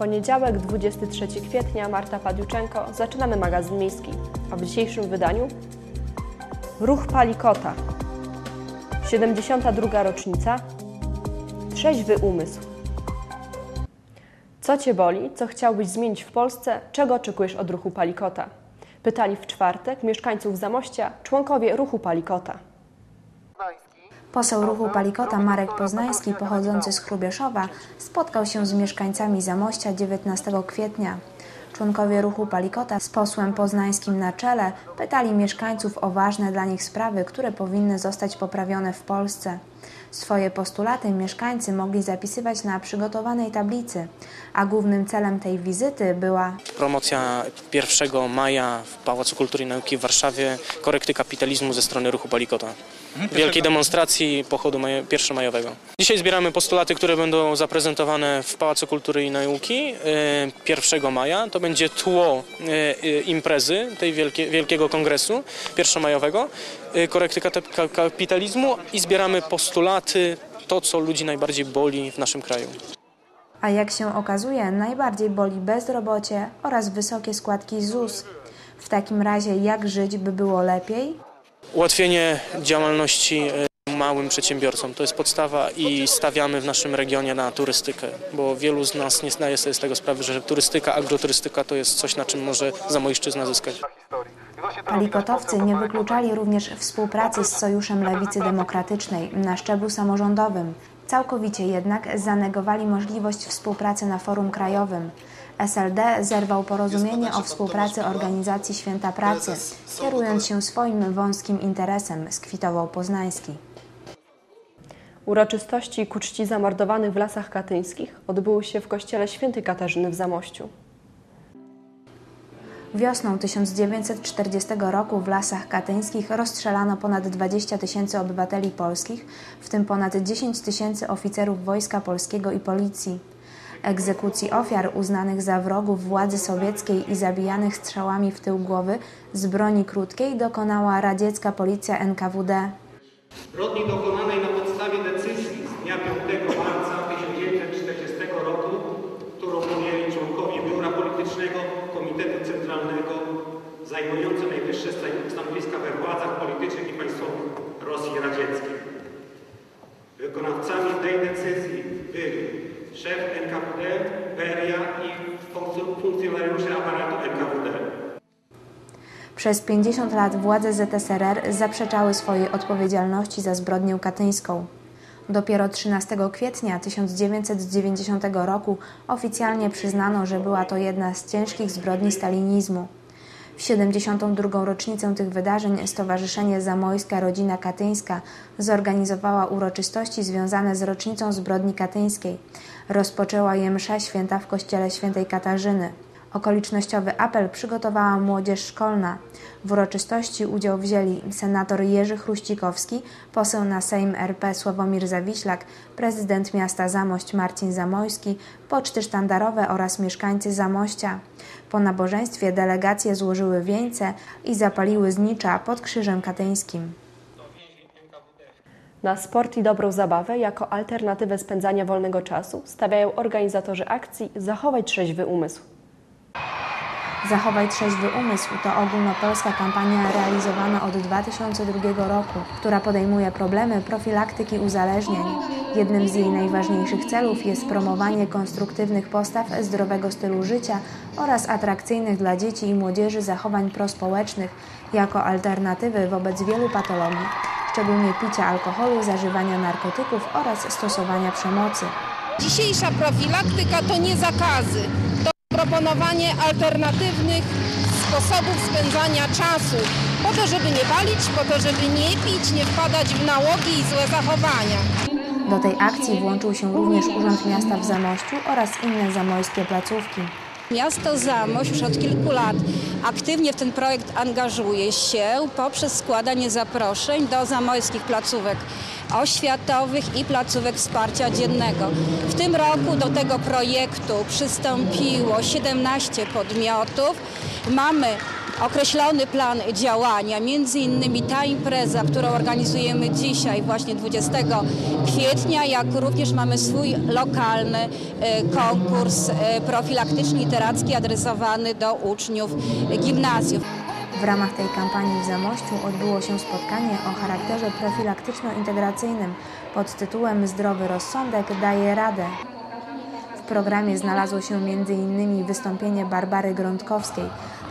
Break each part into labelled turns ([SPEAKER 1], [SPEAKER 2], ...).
[SPEAKER 1] poniedziałek, 23 kwietnia, Marta Padiuczenko. Zaczynamy magazyn miejski. A w dzisiejszym wydaniu Ruch Palikota. 72. rocznica. Trzeźwy umysł. Co Cię boli? Co chciałbyś zmienić w Polsce? Czego oczekujesz od ruchu Palikota? Pytali w czwartek mieszkańców Zamościa członkowie ruchu Palikota.
[SPEAKER 2] Poseł ruchu Palikota Marek Poznański, pochodzący z Chrubieszowa, spotkał się z mieszkańcami Zamościa 19 kwietnia. Członkowie ruchu Palikota z posłem poznańskim na czele pytali mieszkańców o ważne dla nich sprawy, które powinny zostać poprawione w Polsce. Swoje postulaty mieszkańcy mogli zapisywać na przygotowanej tablicy, a głównym celem tej wizyty była
[SPEAKER 3] Promocja 1 maja w Pałacu Kultury i Nauki w Warszawie korekty kapitalizmu ze strony ruchu Palikota. Wielkiej demonstracji pochodu maja, 1 majowego. Dzisiaj zbieramy postulaty, które będą zaprezentowane w Pałacu Kultury i Nauki e, 1 maja. To będzie tło e, e, imprezy tej wielkie, wielkiego kongresu 1 majowego, e, korekty kate- ka- kapitalizmu i zbieramy postulaty, to co ludzi najbardziej boli w naszym kraju.
[SPEAKER 2] A jak się okazuje, najbardziej boli bezrobocie oraz wysokie składki ZUS. W takim razie, jak żyć, by było lepiej?
[SPEAKER 3] Ułatwienie działalności e, małym przedsiębiorcom to jest podstawa i stawiamy w naszym regionie na turystykę, bo wielu z nas nie zdaje sobie z tego sprawy, że turystyka, agroturystyka to jest coś, na czym może Zamojszczyzna zyskać.
[SPEAKER 2] Palikotowcy nie wykluczali również współpracy z Sojuszem Lewicy Demokratycznej na szczeblu samorządowym. Całkowicie jednak zanegowali możliwość współpracy na forum krajowym. SLD zerwał porozumienie o współpracy organizacji Święta Pracy, kierując się swoim wąskim interesem, skwitował Poznański.
[SPEAKER 1] Uroczystości ku czci zamordowanych w Lasach Katyńskich odbyły się w kościele świętej Katarzyny w Zamościu.
[SPEAKER 2] Wiosną 1940 roku w Lasach Katyńskich rozstrzelano ponad 20 tysięcy obywateli polskich, w tym ponad 10 tysięcy oficerów Wojska Polskiego i Policji. Egzekucji ofiar uznanych za wrogów władzy sowieckiej i zabijanych strzałami w tył głowy z broni krótkiej dokonała radziecka policja NKWD.
[SPEAKER 4] Zbrodni dokonanej na podstawie decyzji z dnia 5 marca 1940 roku, którą podjęli członkowie Biura Politycznego Komitetu Centralnego zajmujący najwyższe stanowiska we władzach politycznych i państwowych Rosji Radzieckiej. Wykonawcami tej decyzji byli szef NKWD, Beria i funkcjo- funkcjonariusze aparatu NKWD.
[SPEAKER 2] Przez 50 lat władze ZSRR zaprzeczały swojej odpowiedzialności za zbrodnię katyńską. Dopiero 13 kwietnia 1990 roku oficjalnie przyznano, że była to jedna z ciężkich zbrodni stalinizmu. W 72. rocznicę tych wydarzeń Stowarzyszenie Zamojska Rodzina Katyńska zorganizowała uroczystości związane z rocznicą zbrodni katyńskiej. Rozpoczęła je msza święta w kościele świętej Katarzyny. Okolicznościowy apel przygotowała młodzież szkolna. W uroczystości udział wzięli senator Jerzy Chruścikowski, poseł na Sejm RP Sławomir Zawiślak, prezydent miasta Zamość Marcin Zamojski, poczty sztandarowe oraz mieszkańcy Zamościa. Po nabożeństwie delegacje złożyły wieńce i zapaliły znicza pod krzyżem katyńskim.
[SPEAKER 1] Na sport i dobrą zabawę jako alternatywę spędzania wolnego czasu stawiają organizatorzy akcji Zachowaj trzeźwy umysł.
[SPEAKER 2] Zachowaj trzeźwy umysł to ogólnopolska kampania realizowana od 2002 roku, która podejmuje problemy profilaktyki uzależnień. Jednym z jej najważniejszych celów jest promowanie konstruktywnych postaw zdrowego stylu życia oraz atrakcyjnych dla dzieci i młodzieży zachowań prospołecznych jako alternatywy wobec wielu patologii, szczególnie picia alkoholu, zażywania narkotyków oraz stosowania przemocy.
[SPEAKER 5] Dzisiejsza profilaktyka to nie zakazy, proponowanie alternatywnych sposobów spędzania czasu, po to, żeby nie palić, po to, żeby nie pić, nie wpadać w nałogi i złe zachowania.
[SPEAKER 2] Do tej akcji włączył się również Urząd Miasta w Zamościu oraz inne zamojskie placówki.
[SPEAKER 6] Miasto Zamość już od kilku lat aktywnie w ten projekt angażuje się poprzez składanie zaproszeń do zamojskich placówek oświatowych i placówek wsparcia dziennego. W tym roku do tego projektu przystąpiło 17 podmiotów. Mamy określony plan działania, między innymi ta impreza, którą organizujemy dzisiaj, właśnie 20 kwietnia, jak również mamy swój lokalny e, konkurs e, profilaktyczny literacki adresowany do uczniów gimnazjów.
[SPEAKER 2] W ramach tej kampanii w Zamościu odbyło się spotkanie o charakterze profilaktyczno-integracyjnym pod tytułem Zdrowy rozsądek daje radę. Programie znalazło się m.in. wystąpienie Barbary Grądkowskiej,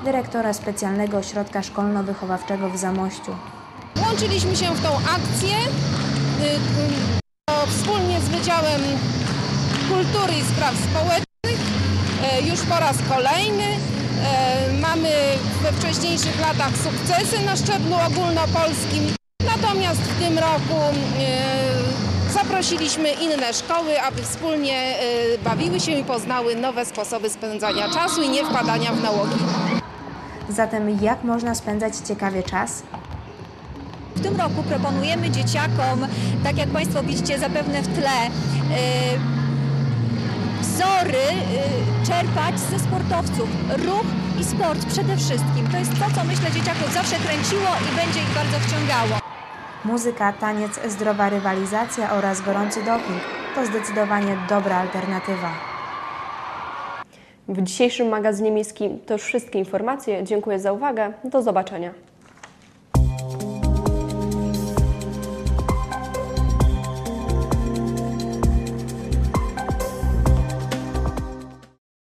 [SPEAKER 2] dyrektora specjalnego ośrodka szkolno-wychowawczego w Zamościu.
[SPEAKER 5] Łączyliśmy się w tą akcję y, y, wspólnie z Wydziałem Kultury i Spraw Społecznych e, już po raz kolejny. E, Mamy we wcześniejszych latach sukcesy na szczeblu ogólnopolskim, natomiast w tym roku e, zaprosiliśmy inne szkoły, aby wspólnie e, bawiły się i poznały nowe sposoby spędzania czasu i nie wpadania w nałogi.
[SPEAKER 2] Zatem jak można spędzać ciekawie czas?
[SPEAKER 7] W tym roku proponujemy dzieciakom, tak jak Państwo widzicie zapewne w tle, y, wzory y, czerpać ze sportowców. Ruch i sport przede wszystkim. To jest to, co myślę dzieciaków zawsze kręciło i będzie ich bardzo wciągało.
[SPEAKER 2] Muzyka, taniec, zdrowa rywalizacja oraz gorący doping to zdecydowanie dobra alternatywa.
[SPEAKER 1] W dzisiejszym magazynie miejskim to już wszystkie informacje. Dziękuję za uwagę. Do zobaczenia.